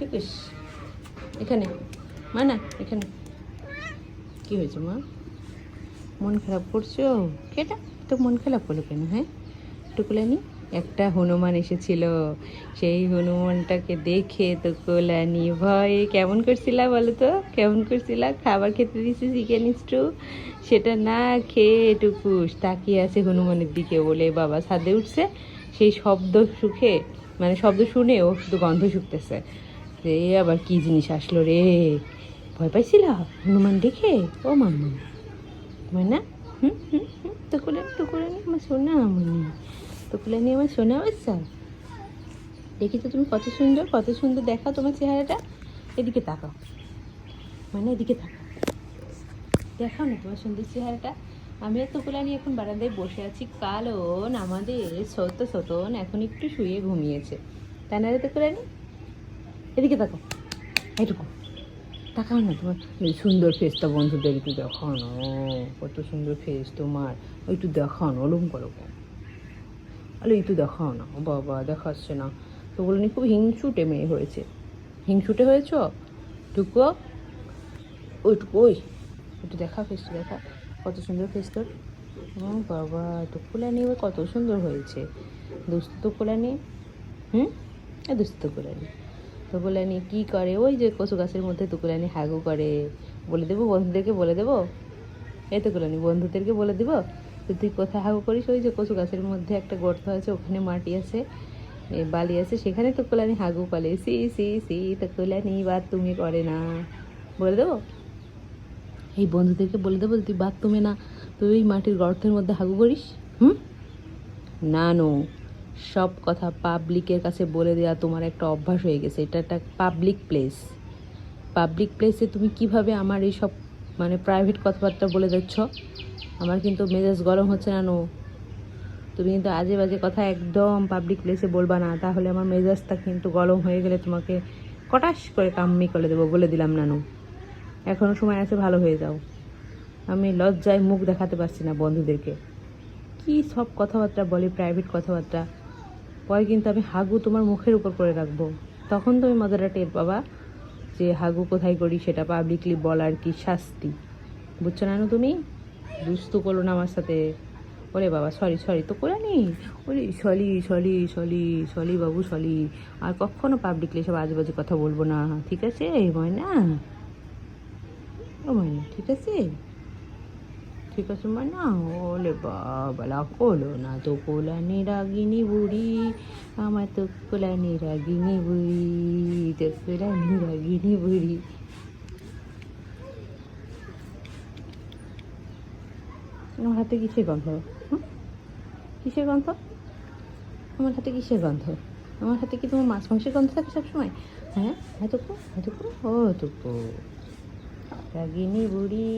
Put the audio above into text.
ঠিক আছে। এখানে, মা না, এখানে। কি হয়েছে মা? মন খারাপ করছ? কেটা? তো মন খারাপ করল কেন হ্যাঁ? টুকুলানি একটা হনুমান এসেছিল। সেই হনুমানটাকে দেখে তো কোলানি ভয়ে কেমন করছিলা বলো তো? কেমন করছিলা? খাবার খেতে দিছি চিকেন স্টু? সেটা না খেয়ে টুকুস। তাকিয়ে আছে হনুমানের দিকে বলে বাবা ছাদে উঠছে। সেই শব্দ সুখে মানে শব্দ শুনে ও শুধু গন্ধ শুকতেছে। রে, আবার কি জিনিস আসলো রে? ভয় পাইছিলা? হনুমান দেখে? ও মাম্মা। তোমার না? হুম হুম হুম, তো কুলে তো কুলে নি আমার সোনা মনি তো নিয়ে আমার সোনা বাচ্চা। দেখি তো তুমি কত সুন্দর কত সুন্দর দেখা তোমার চেহারাটা। এদিকে তাকাও। মানে এদিকে তাকাও। দেখাও না তোমার সুন্দর চেহারাটা। আমি আর নিয়ে এখন বারান্দায় বসে আছি। কারণ আমাদের সত্য সতন এখন একটু শুয়ে ঘুমিয়েছে। তাই না রে তুকুলানি এদিকে তাকাও। এইটুকু তাকাও না তোমার। সুন্দর ফেসটা বন্ধুদের একটু দেখাও না কত সুন্দর ফেস তোমার। একটু দেখাও না ওলম করো আরে একটু দেখাও না, ও বাবা, দেখাচ্ছে না। তো বলে নি, খুব হিংসুটে মেয়ে হয়েছে। হিংসুটে হয়েছ? টুকু ওইটুকু ওই। একটু দেখা ফেসটা দেখা। কত সুন্দর ফেস তোর। ও বাবা টুকুলানি ও কত সুন্দর হয়েছে। দুস্থ তো টুকুলানি হুম? দুস্থ টুকুলানি টুকুলানি কী করে? ওই যে কচু গাছের মধ্যে টুকুলানি হাগু করে। বলে দেবো, বন্ধুদেরকে বলে দেবো? এই টুকুলানি বন্ধুদেরকে বলে দেবো? তো তুই কোথায় হাগু করিস? ওই যে কচু গাছের মধ্যে একটা গর্ত আছে, ওখানে মাটি আছে বালি আছে, সেখানে টুকুলানি হাগু করে সি সি সি টুকুলানি বা তুমি করে না। বলে দেবো? এই বন্ধুদেরকে বলে দেবো তুই বাথরুমে না। তুই ওই মাটির গর্তের মধ্যে হাগু করিস? হুম? না, নো। সব কথা পাবলিকের কাছে বলে দেওয়া তোমার একটা অভ্যাস হয়ে গেছে। এটা একটা পাবলিক প্লেস পাবলিক প্লেসে তুমি কীভাবে আমার এই সব মানে প্রাইভেট কথাবার্তা বলে দিচ্ছ? আমার কিন্তু মেজাজ গরম হচ্ছে না নো তুমি কিন্তু আজে বাজে কথা একদম পাবলিক প্লেসে বলবা না। তাহলে আমার মেজাজটা কিন্তু গরম হয়ে গেলে তোমাকে কটাস করে কাম্মি করে দেবো বলে দিলাম, নানু। এখনও সময় আছে, ভালো হয়ে যাও। আমি লজ্জায় মুখ দেখাতে পারছি না বন্ধুদেরকে। কি সব কথাবার্তা বলে প্রাইভেট কথাবার্তা? পরে কিন্তু আমি হাগু তোমার মুখের উপর করে রাখব। তখন তুমি মজাটা টের পাবা যে হাগু কোথায় করি সেটা পাবলিকলি বলার কি শাস্তি। বুঝছ না তুমি? দুস্তু করো না আমার সাথে। ওরে বাবা সরি সরি তো করে নি। ওরে সলি সলি সলি সলি বাবু, সলি। আর কখনো পাবলিকলি সব আজে বাজে কথা বলব না। ঠিক আছে ময়না? ও ময়না, ঠিক আছে? ঠিক আছে ময়না ওলে বাবা কোলো না তো কোলানি রাগিনী বুড়ি আমার তো কোলানি রাগিনী বুড়ি তো কোলানি রাগিনী বুড়ি আমার হাতে কিসের গন্ধ? কিসের গন্ধ আমার হাতে কিসের গন্ধ আমার হাতে কি তোমার মাছ মাংসের গন্ধ থাকে সবসময় হ্যাঁ এতটুকু এতটুকু ও টুকু রাগিনী বুড়ি